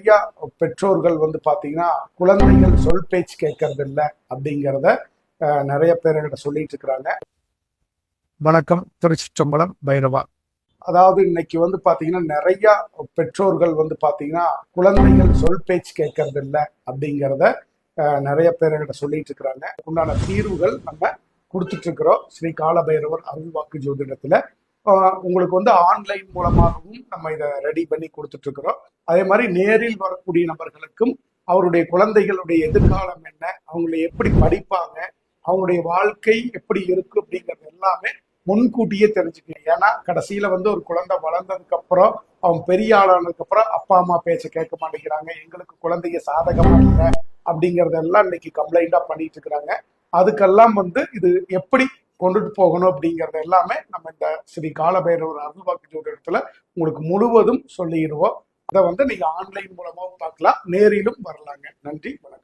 நிறைய பெற்றோர்கள் வந்து பாத்தீங்கன்னா குழந்தைகள் சொல் பேச்சு கேட்கறது இல்ல அப்படிங்கிறத நிறைய பேர் என்கிட்ட சொல்லிட்டு இருக்கிறாங்க. வணக்கம். திருச்சிற்றம்பலம் பைரவா. அதாவது இன்னைக்கு வந்து பாத்தீங்கன்னா நிறைய பெற்றோர்கள் வந்து பாத்தீங்கன்னா குழந்தைகள் சொல் பேச்சு கேட்கறது இல்ல அப்படிங்கிறத நிறைய பேர் என்கிட்ட சொல்லிட்டு இருக்கிறாங்க. உண்டான தீர்வுகள் நம்ம கொடுத்துட்டு இருக்கிறோம். ஸ்ரீ காலபைரவர் அருள்வாக்கு ஜோதிடத்துல. உங்களுக்கு வந்து ஆன்லைன் மூலமாகவும் நம்ம இதை ரெடி பண்ணி கொடுத்துட்டு இருக்கிறோம் அதே மாதிரி நேரில் வரக்கூடிய நபர்களுக்கும் அவருடைய குழந்தைகளுடைய எதிர்காலம் என்ன அவங்களை எப்படி படிப்பாங்க அவங்களுடைய வாழ்க்கை எப்படி இருக்கு அப்படிங்கிறது எல்லாமே முன்கூட்டியே தெரிஞ்சுக்கணும். ஏன்னா கடைசியில வந்து ஒரு குழந்தை வளர்ந்ததுக்கு அப்புறம் அவன் பெரிய ஆளானதுக்கு அப்புறம் அப்பா அம்மா பேச்ச கேட்க மாட்டேங்கிறாங்க எங்களுக்கு குழந்தைய சாதகமா இல்லை அப்படிங்கறதெல்லாம் இன்னைக்கு கம்ப்ளைண்டா பண்ணிட்டு இருக்கிறாங்க. அதுக்கெல்லாம் வந்து இது எப்படி கொண்டுட்டு போகணும் அப்படிங்கறது எல்லாமே நம்ம இந்த ஸ்ரீ காலபைரவர் அருள்வாக்கு ஜோதிடத்துல உங்களுக்கு முழுவதும் சொல்லிடுவோம் அதை வந்து நீங்க ஆன்லைன் மூலமாவும் பார்க்கலாம் நேரிலும் வரலாங்க நன்றி வணக்கம்.